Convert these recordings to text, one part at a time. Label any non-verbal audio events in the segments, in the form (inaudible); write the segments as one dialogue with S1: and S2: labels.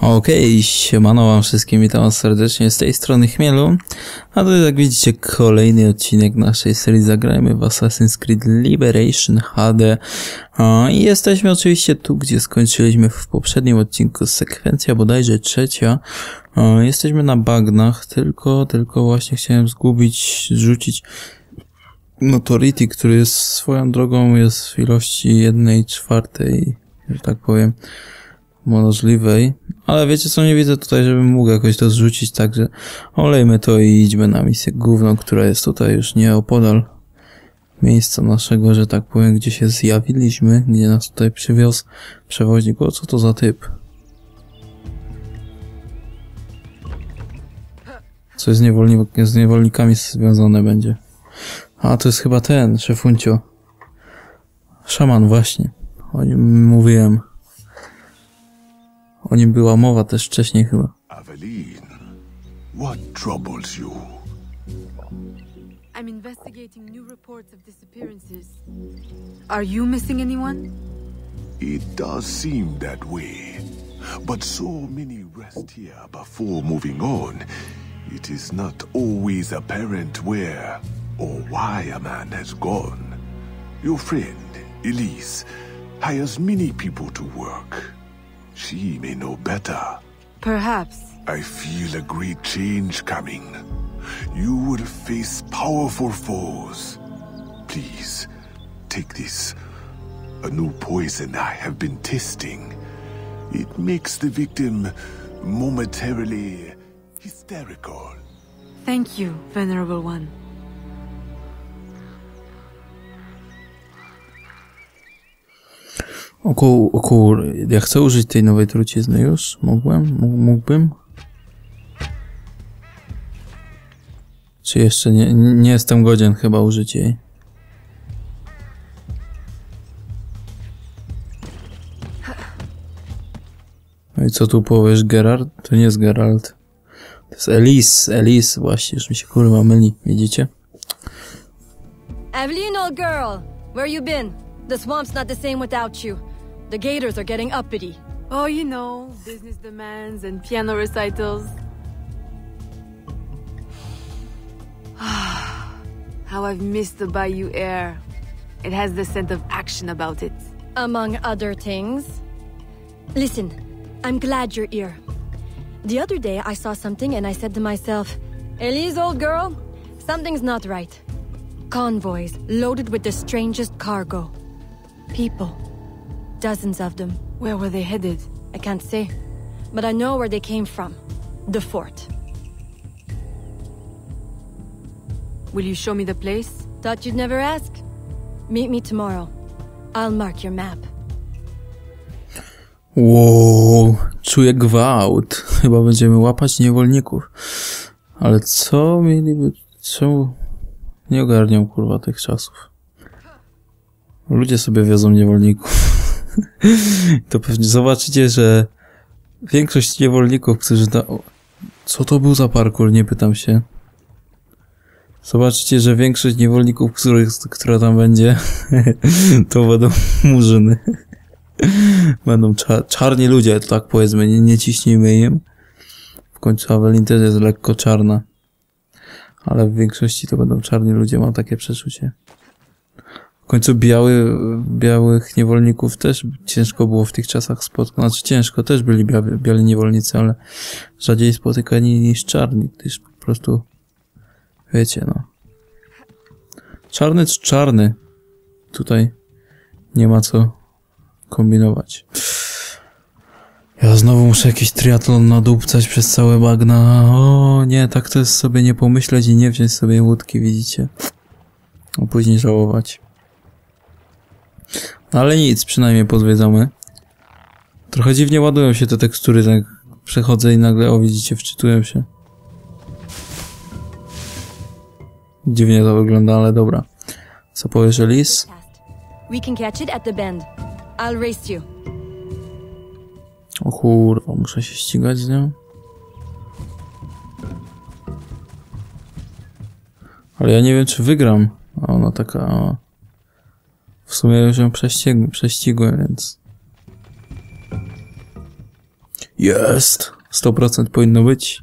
S1: Okej, okay, siemano wam wszystkim, witam serdecznie z tej strony Chmielu, a to jak widzicie kolejny odcinek naszej serii Zagrajmy w Assassin's Creed Liberation HD i jesteśmy oczywiście tu, gdzie skończyliśmy w poprzednim odcinku, sekwencja bodajże trzecia, jesteśmy na bagnach, tylko, tylko właśnie chciałem zgubić, zrzucić Notority, który jest swoją drogą jest w ilości jednej czwartej, że tak powiem, możliwej. Ale wiecie co, nie widzę tutaj, żebym mógł jakoś to zrzucić, także olejmy to i idźmy na misję główną, która jest tutaj już nieopodal miejsca naszego, że tak powiem, gdzie się zjawiliśmy, gdzie nas tutaj przywiózł przewoźnik. O, co to za typ? Coś z, z niewolnikami związane będzie. A, to jest chyba ten, szefuncio. Szaman, właśnie. O nim mówiłem. O nim była mowa też wcześniej chyba.
S2: Aveline, what troubles you?
S3: I'm investigating new reports of disappearances. Are you missing anyone?
S2: It does seem that way. But so many rest here before moving on. It is not always apparent where or why a man has gone. Your friend, Elise, hires many people to work. She may know better.
S3: Perhaps.
S2: I feel a great change coming. You will face powerful foes. Please, take this. A new poison I have been testing. It makes the victim momentarily hysterical.
S3: Thank you, Venerable One.
S1: Około, około, ja chcę użyć tej nowej trucizny już? Mógłbym? Mógłbym? Czy jeszcze nie, nie jestem godzien chyba użyć jej? No i co tu powiesz, Gerard? To nie jest Geralt. To jest Elise, Elise właśnie, już mi się kurwa myli, widzicie?
S4: Evelyn, old girl, where you been? The swamp's not the same without you. The gators are getting uppity.
S3: Oh, you know, business demands and piano recitals. (sighs) How I've missed the Bayou air. It has the scent of action about it.
S4: Among other things. Listen, I'm glad you're here. The other day I saw something and I said to myself, Elise, old girl, something's not right. Convoys loaded with the strangest cargo. People. Dozens of them.
S3: Where were they headed?
S4: I can't say. But I know where they came from. The fort.
S3: Will you show me the place?
S4: Thought you'd never ask. Meet me tomorrow. I'll mark your map.
S1: Wow, czuję gwałt. Chyba będziemy łapać niewolników. Ale co mieliby... Czemu... Nie ogarniam kurwa tych czasów. Ludzie sobie wiozą niewolników. To pewnie zobaczycie, że większość niewolników, którzy da... Co to był za parkour, nie pytam się. Zobaczycie, że większość niewolników, których, która tam będzie, (laughs) to będą murzyny. będą cza czarni ludzie, to tak powiedzmy, nie, nie ciśnijmy im. W końcu Awelin też jest lekko czarna. Ale w większości to będą czarni ludzie, mam takie przeczucie końcu biały, białych niewolników też ciężko było w tych czasach spotkać. Znaczy ciężko, też byli biali, biali niewolnicy, ale rzadziej spotykani niż czarni, gdyż po prostu wiecie, no. Czarny czy czarny? Tutaj nie ma co kombinować. Ja znowu muszę jakiś triatlon nadupcać przez całe bagna. O nie, tak to jest sobie nie pomyśleć i nie wziąć sobie łódki, widzicie? A później żałować. Ale nic, przynajmniej pozwiedzamy. Trochę dziwnie ładują się te tekstury, tak przechodzę i nagle, o widzicie, wczytują się. Dziwnie to wygląda, ale dobra. Co powiesz,
S4: you.
S1: O kurwa, muszę się ścigać z nią. Ale ja nie wiem, czy wygram. A ona taka... W sumie już ją prześcigłem, prześcigłem, więc... Jest! 100% powinno być.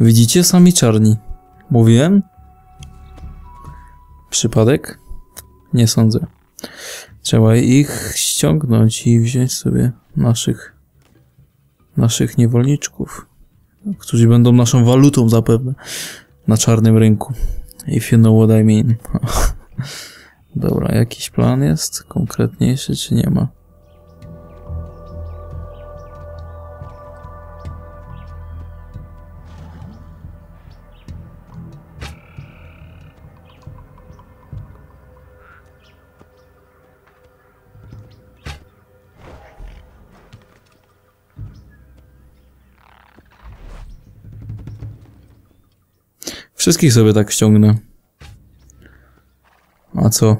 S1: Widzicie? Sami czarni. Mówiłem? Przypadek? Nie sądzę. Trzeba ich ściągnąć i wziąć sobie naszych naszych niewolniczków, którzy będą naszą walutą zapewne na czarnym rynku. If you know what I mean. (laughs) Dobra, jakiś plan jest konkretniejszy, czy nie ma? Wszystkich sobie tak ściągnę. A co?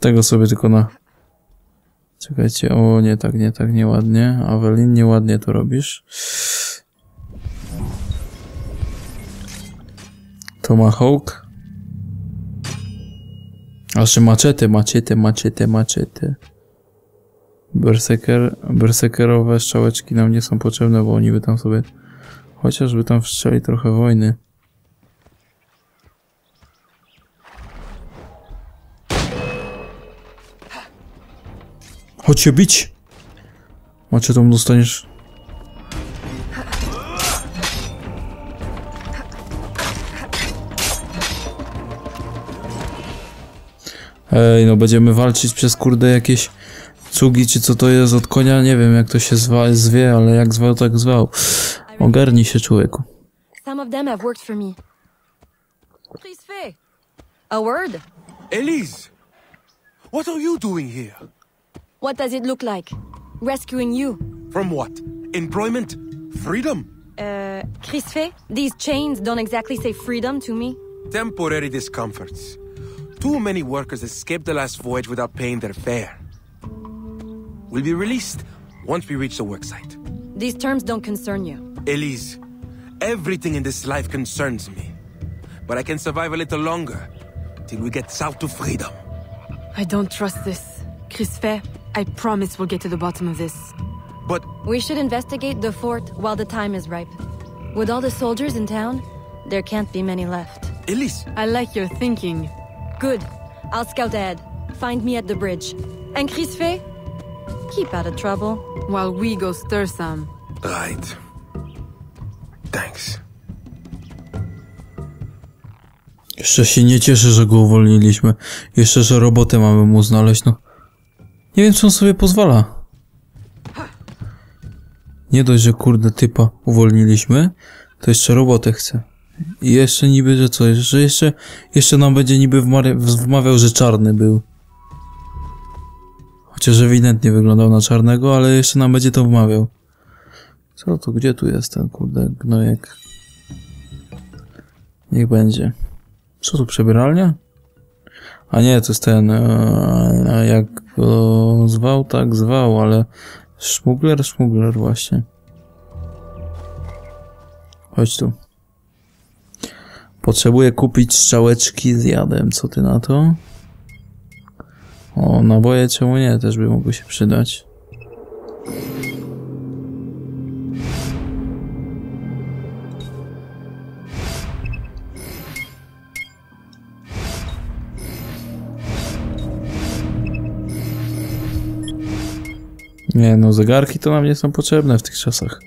S1: Tego sobie tylko na... Czekajcie, o nie tak, nie tak, nieładnie. Awelin, nieładnie to robisz. Tomahawk. A jeszcze maczety, maczety, maczety, maczety. Berserker, berserkerowe strzałeczki nam nie są potrzebne, bo oni by tam sobie chociażby tam wszczeli trochę wojny. Chodź się bić! Maczetą dostaniesz... Ej, no będziemy walczyć przez kurde jakieś cugi, czy co to jest od konia, nie wiem jak to się zwa, zwie, ale jak zwał, tak zwał. Ogarnij się człowieku.
S4: Some of them have worked for me. Please, Faye. A word?
S5: Elise! What are you doing here?
S4: What does it look like? Rescuing you.
S5: From what? Employment? Freedom?
S4: Uh, Chris Faye, these chains don't exactly say freedom to me.
S5: Temporary discomforts. Too many workers escaped the last voyage without paying their fare. Will be released once we reach the worksite.
S4: These terms don't concern you.
S5: Elise, everything in this life concerns me. But I can survive a little longer till we get south to freedom.
S3: I don't trust this. Chris Fair, I promise we'll get to the bottom of this.
S5: But
S4: We should investigate the fort while the time is ripe. With all the soldiers in town, there can't be many left.
S5: Elise,
S3: I like your thinking.
S4: Good. I'll scout ahead. Find me at the bridge. And Chris Faye? Keep out of trouble.
S3: While we go stir some.
S5: right. Thanks.
S1: Jeszcze się nie cieszę, że go uwolniliśmy. Jeszcze, że robotę mamy mu znaleźć, no. Nie wiem, co on sobie pozwala. Nie dość, że kurde typa uwolniliśmy, to jeszcze robotę chce. I jeszcze niby, że co, że jeszcze, jeszcze nam będzie niby wmawiał, że czarny był. Chociaż ewidentnie wyglądał na czarnego, ale jeszcze nam będzie to wmawiał. Co to, gdzie tu jest ten kurde gnojek? Niech będzie. Co tu, przebieralnia? A nie, to jest ten, e, a jak go zwał, tak zwał, ale szmugler, szmugler właśnie. Chodź tu. Potrzebuję kupić strzałeczki z jadem, co ty na to? O, naboje czemu nie, też by mogły się przydać. Nie, no zegarki to nam nie są potrzebne w tych czasach.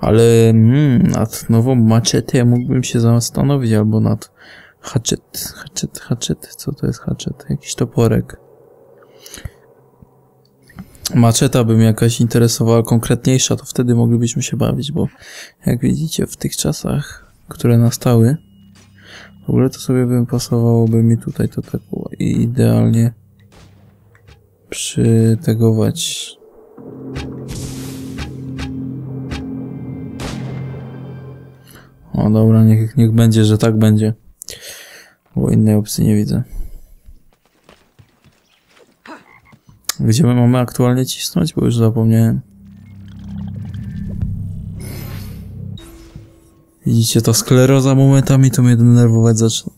S1: Ale mm, nad nową maczetę mógłbym się zastanowić, albo nad hatchet, hatchet, hatchet, co to jest hatchet? Jakiś toporek. Maczeta by mnie jakaś interesowała konkretniejsza, to wtedy moglibyśmy się bawić, bo jak widzicie w tych czasach, które nastały, w ogóle to sobie bym pasowałoby mi tutaj to tak i idealnie przytegować O dobra, niech, niech będzie, że tak będzie. Bo innej opcji nie widzę. Gdzie my mamy aktualnie cisnąć? Bo już zapomniałem. Widzicie, ta skleroza momentami to mnie denerwować zaczyna.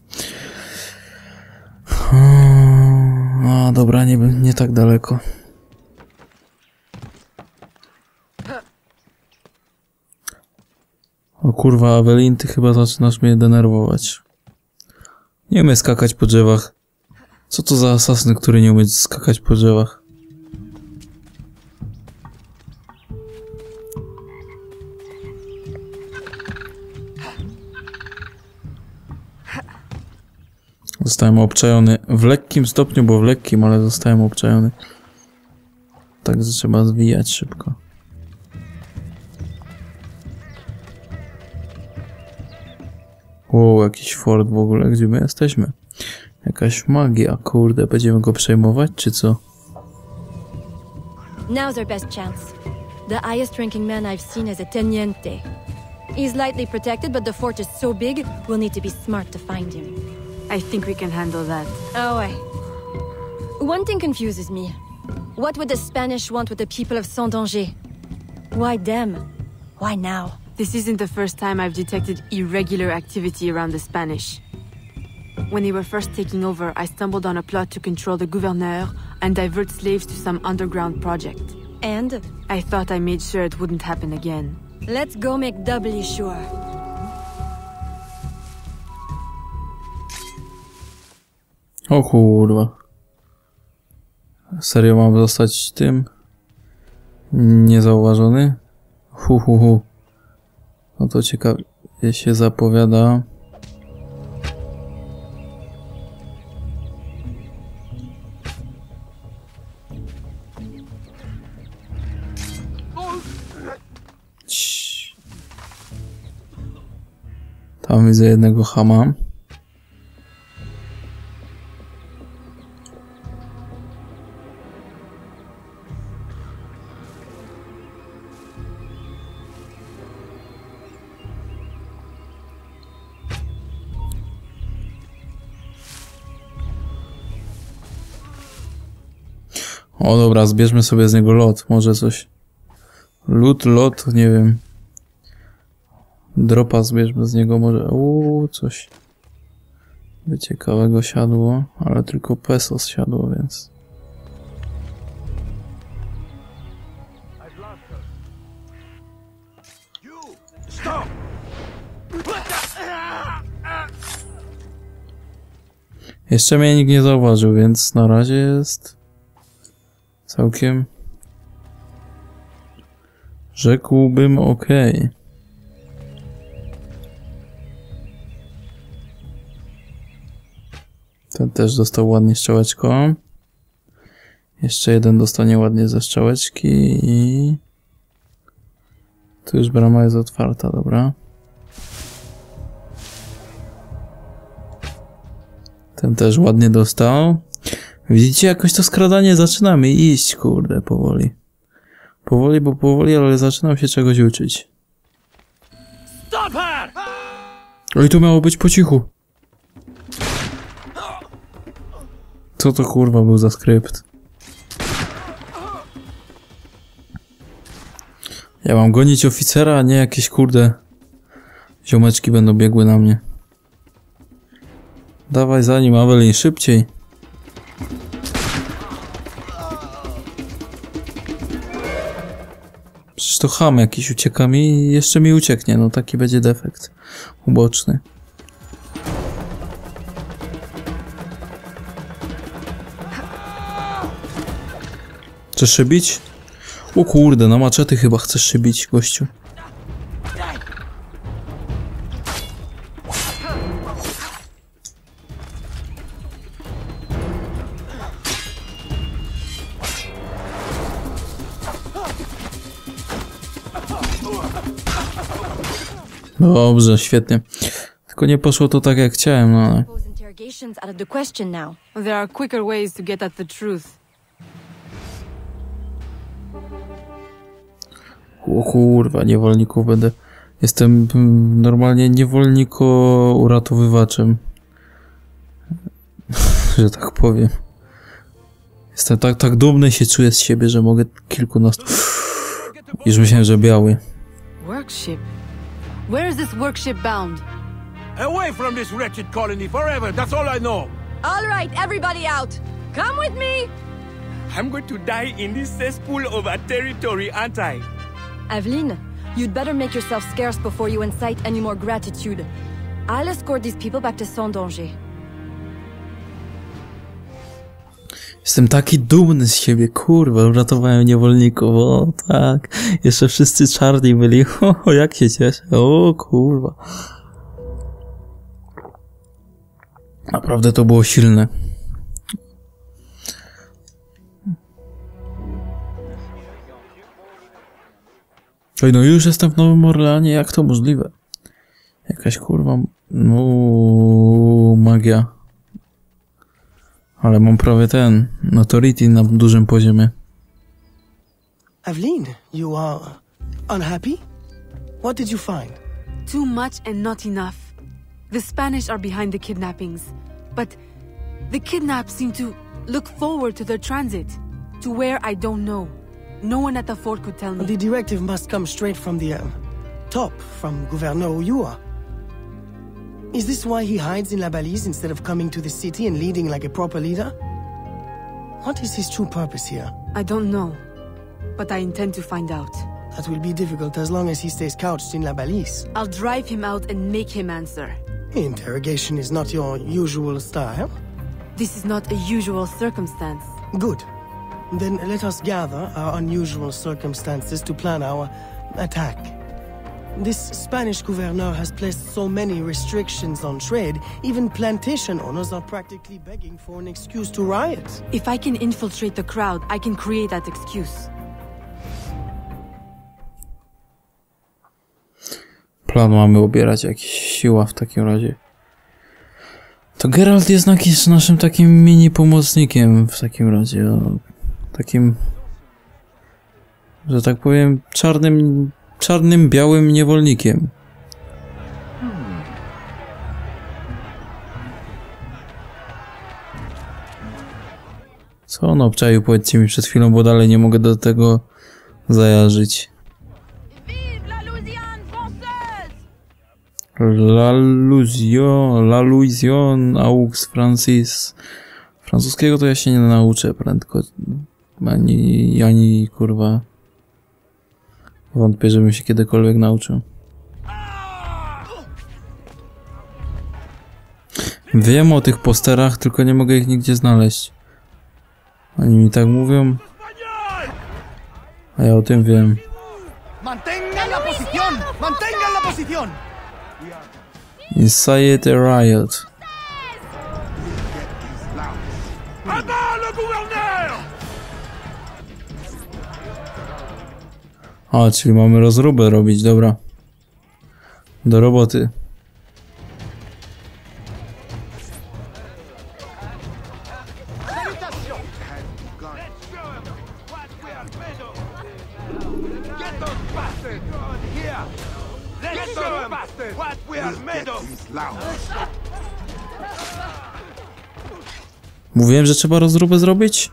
S1: A, dobra, nie, nie tak daleko. O kurwa, Awelin, ty chyba zaczynasz mnie denerwować. Nie umiem skakać po drzewach. Co to za asasyn, który nie umie skakać po drzewach? Zostałem obczajony w lekkim stopniu, bo w lekkim, ale zostałem obczajony. Także trzeba zwijać szybko. Wow, jakiś fort w ogóle, gdzie my jesteśmy? Jakaś magia, kurde, będziemy go przejmować, czy co?
S4: Now's our best chance. The highest ranking man I've seen is a Teniente. He's lightly protected, but the fort is so big, we'll need to be smart to find him.
S3: I think we can handle that.
S4: Oh, I. One thing confuses me. What would the Spanish want with the people of Saint-Danger? Why them? Why now?
S3: This isn't the first time I've detected irregular activity around the Spanish. When they were first taking over, I stumbled on a plot to control the gouverneur and divert slaves to some underground project.
S4: And
S3: I thought I made sure it wouldn't happen again.
S4: let's go make doubly sure.
S1: O kurwa. Serio mam zostać tym? Niezauważony? Hu hu hu. No to ciekawie się zapowiada. Tam widzę jednego hama. O dobra, zbierzmy sobie z niego lot, może coś. Lód, lot, nie wiem. Dropa zbierzmy z niego, może. Uuu, coś. By ciekawego siadło, ale tylko pesos siadło, więc. Jeszcze mnie nikt nie zauważył, więc na razie jest całkiem rzekłbym ok. Ten też dostał ładnie strzałeczką. Jeszcze jeden dostanie ładnie ze strzałeczki i tu już brama jest otwarta, dobra. Ten też ładnie dostał. Widzicie, jakoś to skradanie zaczynamy iść, kurde, powoli. Powoli, bo powoli, ale zaczynam się czegoś uczyć. Oj, tu miało być po cichu. Co to kurwa był za skrypt? Ja mam gonić oficera, a nie jakieś kurde... Ziomeczki będą biegły na mnie. Dawaj za nim, Awelin, szybciej. Przecież to ham jakiś ucieka mi i jeszcze mi ucieknie, no taki będzie defekt uboczny. Chcesz szybić? O kurde, na maczety chyba chcesz szybić, gościu. Dobrze, świetnie. Tylko nie poszło to tak jak chciałem, no ale... O kurwa, niewolników będę... Jestem normalnie niewolniko uratowywaczem. (laughs) że tak powiem. Jestem tak, tak dumny się czuję z siebie, że mogę kilkunastu... Już myślałem, że biały.
S3: Workship. Where is this workship bound?
S5: Away from this wretched colony forever, that's all I know.
S4: All right, everybody out. Come with me.
S5: I'm going to die in this cesspool of a territory, aren't I?
S4: Aveline, you'd better make yourself scarce before you incite any more gratitude. I'll escort these people back to Saint
S1: Jestem taki dumny z siebie, kurwa, uratowałem niewolników, o tak. Jeszcze wszyscy czarni byli, (laughs) o, jak się cieszę, o kurwa. Naprawdę to było silne. Oj, no już jestem w Nowym Orleanie, jak to możliwe? Jakaś kurwa, no, magia. Ale mam prawie ten, notoriety na dużym poziomie.
S6: Aveline, you are unhappy? What did you find?
S3: Too much and not enough. The Spanish are behind the kidnappings, but the kidnapped seem to look forward to their transit, to where I don't know. No one at the fort could tell me.
S6: The directive must come straight from the um, top, from Gouverneur Uyua. Is this why he hides in La Balise instead of coming to the city and leading like a proper leader? What is his true purpose here?
S3: I don't know, but I intend to find out.
S6: That will be difficult as long as he stays couched in La Balise.
S3: I'll drive him out and make him answer.
S6: Interrogation is not your usual style.
S3: This is not a usual circumstance.
S6: Good. Then let us gather our unusual circumstances to plan our attack. This Spanish gouverneur has placed so many restrictions on trade, even plantation owners are practically begging for an excuse to riot.
S3: If I can infiltrate the crowd, I can create that excuse.
S1: Plan mamy ubierać jakiś siła w takim razie. To Geralt jest jakiś naszym takim mini pomocnikiem w takim razie. o, Takim, że tak powiem, czarnym, czarnym, białym niewolnikiem. Co on obczaił, powiedzcie mi przed chwilą, bo dalej nie mogę do tego zajarzyć. La Luzion, La Luision, Aux Francis. Francuskiego to ja się nie nauczę prędko. Ani, ani kurwa. Wątpię, żebym się kiedykolwiek nauczył. Wiem o tych posterach, tylko nie mogę ich nigdzie znaleźć. Oni mi tak mówią. A ja o tym wiem. Inside a riot. A, czyli mamy rozróbę robić, dobra. Do roboty. Mówiłem, że trzeba rozróbę zrobić?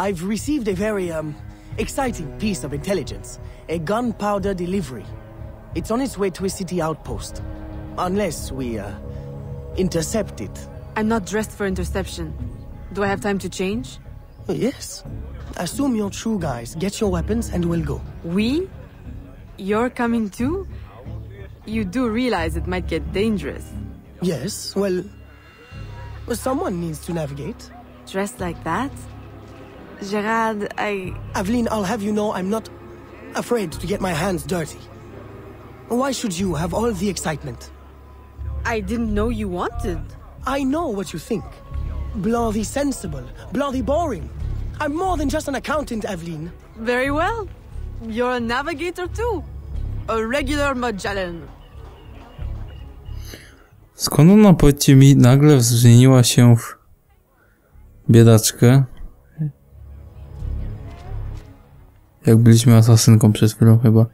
S6: I've received a very, um, exciting piece of intelligence. A gunpowder delivery. It's on its way to a city outpost. Unless we, uh, intercept it.
S3: I'm not dressed for interception. Do I have time to change?
S6: Oh, Yes. Assume you're true guys, get your weapons, and we'll go.
S3: We? You're coming too? You do realize it might get dangerous.
S6: Yes, well... well, someone needs to navigate.
S3: Dressed like that? Gerard, I.
S6: Aveline, I'll have you know I'm not afraid to get my hands dirty. Why should you have all the excitement?
S3: I didn't know you wanted.
S6: I know what you think. Blanc the sensible, Blanc the boring. I'm more than just an accountant, Aveline.
S3: Very well. You're a navigator too. A regular Magellan.
S1: Skąd ona, powiedzcie mi, nagle zmieniła się w biedaczkę? Jak byliśmy asasynką przed chwilą chyba.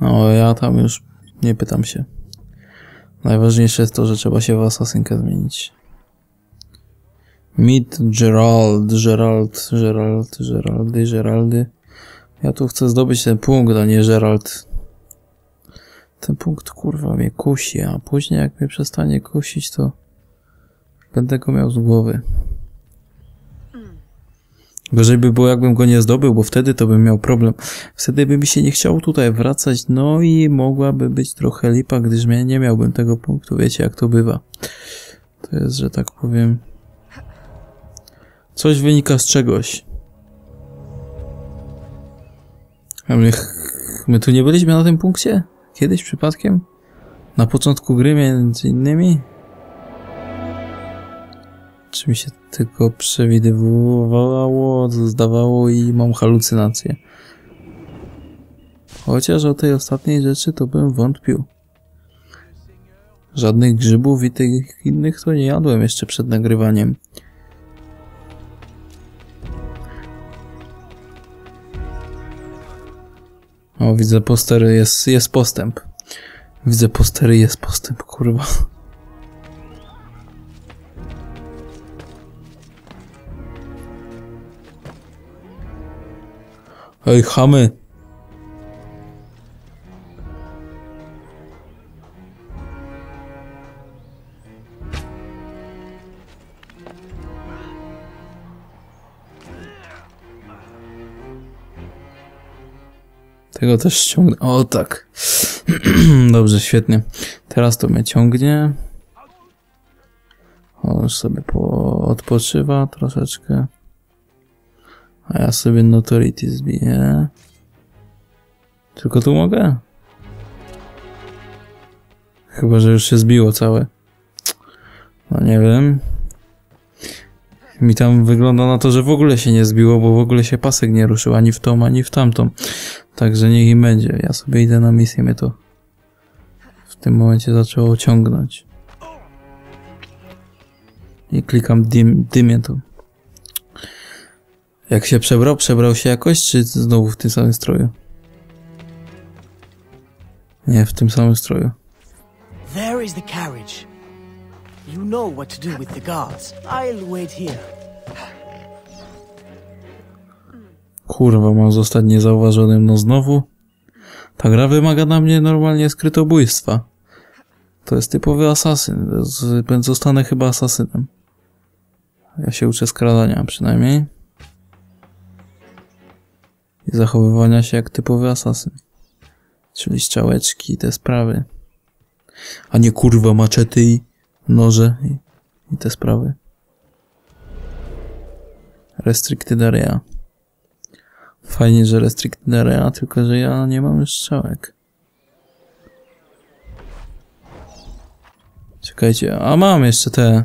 S1: O, ja tam już nie pytam się. Najważniejsze jest to, że trzeba się w asasynkę zmienić. Meet Gerald, Gerald, Gerald, Geraldy, Geraldy. Ja tu chcę zdobyć ten punkt, a nie Gerald. Ten punkt kurwa mnie kusi, a później jak mnie przestanie kusić, to będę go miał z głowy. Gorzej by było, jakbym go nie zdobył, bo wtedy to bym miał problem. Wtedy by mi się nie chciało tutaj wracać, no i mogłaby być trochę lipa, gdyż nie miałbym tego punktu. Wiecie, jak to bywa. To jest, że tak powiem... Coś wynika z czegoś. A my, my tu nie byliśmy na tym punkcie? Kiedyś przypadkiem? Na początku gry między innymi? Czy mi się tylko przewidywało, zdawało i mam halucynacje. Chociaż o tej ostatniej rzeczy to bym wątpił. Żadnych grzybów i tych innych to nie jadłem jeszcze przed nagrywaniem. O, widzę postery, jest, jest postęp. Widzę postery, jest postęp, kurwa. Ej, chamy. Tego też ściągnę. O, tak. (clears throat) Dobrze, świetnie. Teraz to mnie ciągnie. On już sobie po... odpoczywa troszeczkę. A ja sobie Notority zbiję. Tylko tu mogę? Chyba, że już się zbiło całe. No nie wiem. Mi tam wygląda na to, że w ogóle się nie zbiło, bo w ogóle się pasek nie ruszył ani w tą, ani w tamtą. Także niech im będzie. Ja sobie idę na misję, mnie to w tym momencie zaczęło ciągnąć. I klikam dim, dymię to. Jak się przebrał, przebrał się jakoś, czy znowu w tym samym stroju? Nie, w tym samym stroju.
S6: There is the carriage. You know what to do with the guards. I'll wait here.
S1: Kurwa, mam zostać niezauważonym, no znowu? Ta gra wymaga na mnie normalnie skrytobójstwa. To jest typowy asasyn. Zostanę chyba asasynem. Ja się uczę skradania przynajmniej. I zachowywania się jak typowy asasyn. Czyli strzałeczki i te sprawy. A nie kurwa maczety i noże i, i te sprawy. Restricted area. Fajnie, że restricted area, tylko że ja nie mam już strzałek. Czekajcie, a mam jeszcze te.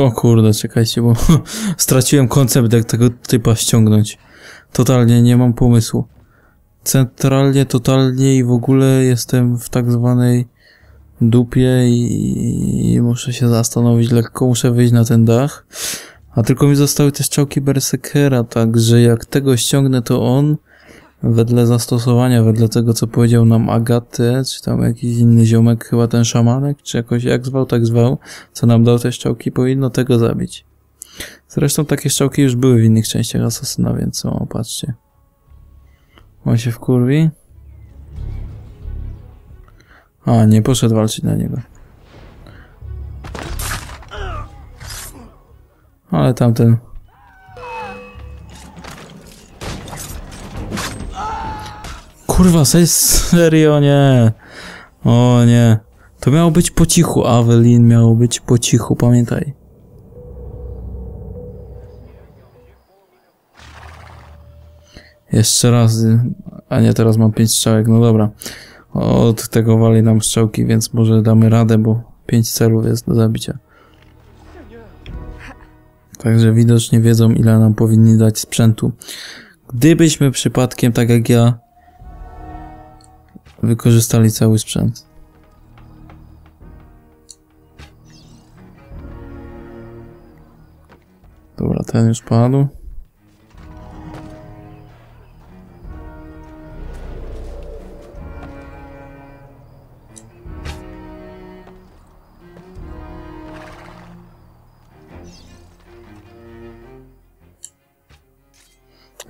S1: O kurde, czekajcie, bo (laughs) straciłem koncept, jak tego typa ściągnąć. Totalnie nie mam pomysłu. Centralnie, totalnie i w ogóle jestem w tak zwanej dupie i, i muszę się zastanowić lekko, muszę wyjść na ten dach. A tylko mi zostały te strzałki Berserkera, także jak tego ściągnę, to on wedle zastosowania, wedle tego, co powiedział nam Agatę, czy tam jakiś inny ziomek, chyba ten szamanek, czy jakoś jak zwał, tak zwał, co nam dał te szczałki, powinno tego zabić. Zresztą takie szczałki już były w innych częściach Asasyna, więc o, patrzcie. On się wkurwi. A, nie poszedł walczyć na niego. Ale tamten... Kurwa, se- serio nie. O nie. To miało być po cichu, Awelin miało być po cichu, pamiętaj. Jeszcze raz, a nie, teraz mam pięć strzałek, no dobra. Od tego wali nam strzałki, więc może damy radę, bo pięć celów jest do zabicia. Także widocznie wiedzą, ile nam powinni dać sprzętu. Gdybyśmy przypadkiem, tak jak ja, Wykorzystali cały sprzęt. Dobra, ten już padł.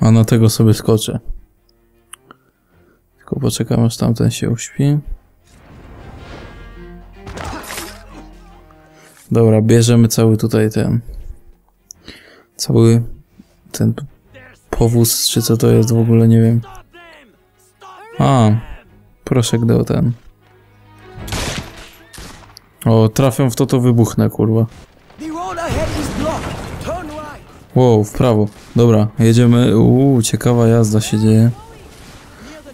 S1: A na tego sobie skoczę. Poczekam aż tamten się uśpi. Dobra, bierzemy cały tutaj ten. Cały ten powóz, czy co to jest w ogóle, nie wiem. A, proszek dał ten. O, trafią w to, to wybuchnę, kurwa. Wow, w prawo. Dobra, jedziemy. Uuu, ciekawa jazda się dzieje.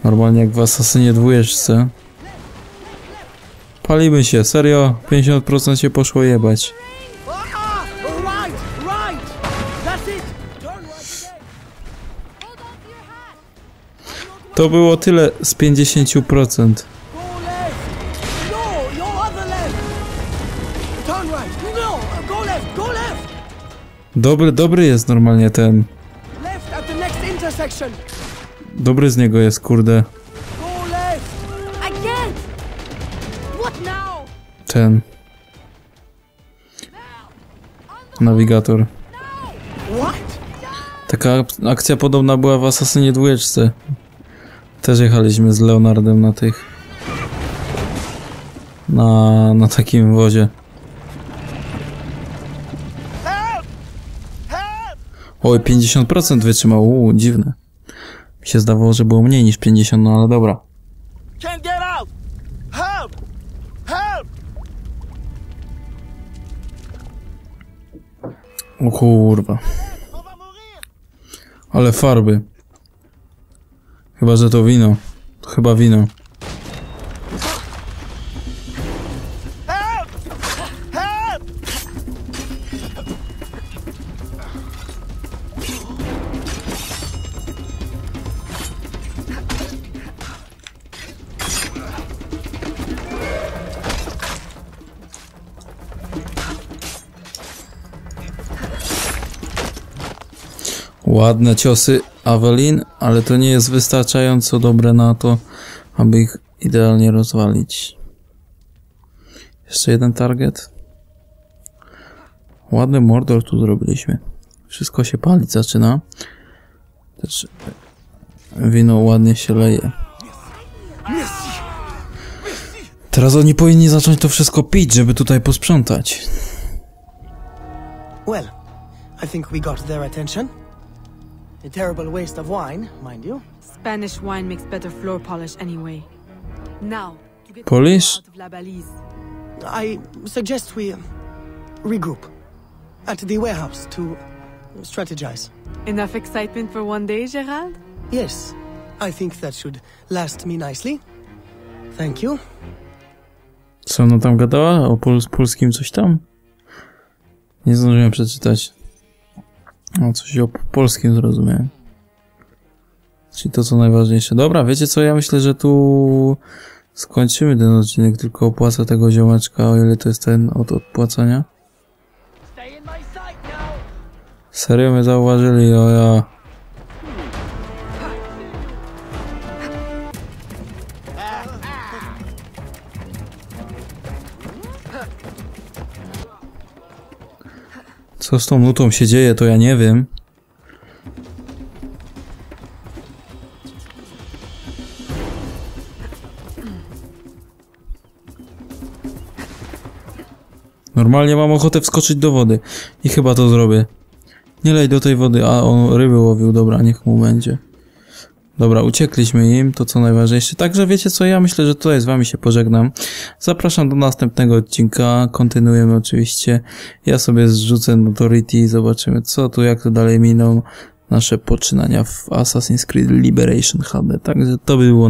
S1: Normalnie jak w Asasynie dwójeczce. Palimy się, serio. 50% się poszło jebać. To było tyle z 50%.
S6: Go left! No! Your other left! Turn right! No! Go left! Go left!
S1: Dobry, dobry jest normalnie ten.
S6: Left at the next intersection!
S1: Dobry z niego jest, kurde. Ten. Nawigator. Taka ak- akcja podobna była w Asasynie dwójeczce. Też jechaliśmy z Leonardem na tych. Na, na takim wozie. Oj, 50% wytrzymał. Uuu, dziwne. Się zdawało, że było mniej niż 50, no ale dobra. O kurwa. Ale farby. Chyba, że to wino. To chyba wino. Ładne ciosy Avelin, ale to nie jest wystarczająco dobre na to, aby ich idealnie rozwalić. Jeszcze jeden target. Ładny mordor tu zrobiliśmy. Wszystko się palić zaczyna. Też wino ładnie się leje. Teraz oni powinni zacząć to wszystko pić, żeby tutaj posprzątać.
S6: Well, I think we got their attention. A terrible waste of wine, mind you.
S3: Spanish wine makes better floor polish anyway. Now, to get
S1: Polish?
S3: out of La Balise.
S6: I suggest we regroup at the warehouse to strategize.
S3: Enough excitement for one day, Gerald?
S6: Yes, I think that should last me nicely. Thank you.
S1: Co ona tam gadała? O pol polskim coś tam? Nie zdążyłem przeczytać. O, coś o polskim zrozumiałem. Czyli to co najważniejsze. Dobra, wiecie co? Ja myślę, że tu skończymy ten odcinek, tylko opłacę tego ziomeczka, o ile to jest ten od odpłacania. Serio mnie zauważyli, o ja. Co z tą nutą się dzieje, to ja nie wiem. Normalnie mam ochotę wskoczyć do wody i chyba to zrobię. Nie lej do tej wody, a on ryby łowił, dobra, niech mu będzie. Dobra, uciekliśmy im, to co najważniejsze. Także wiecie co, ja myślę, że tutaj z wami się pożegnam. Zapraszam do następnego odcinka, kontynuujemy oczywiście. Ja sobie zrzucę Notority i zobaczymy co tu, jak to dalej miną nasze poczynania w Assassin's Creed Liberation HD. Także to by było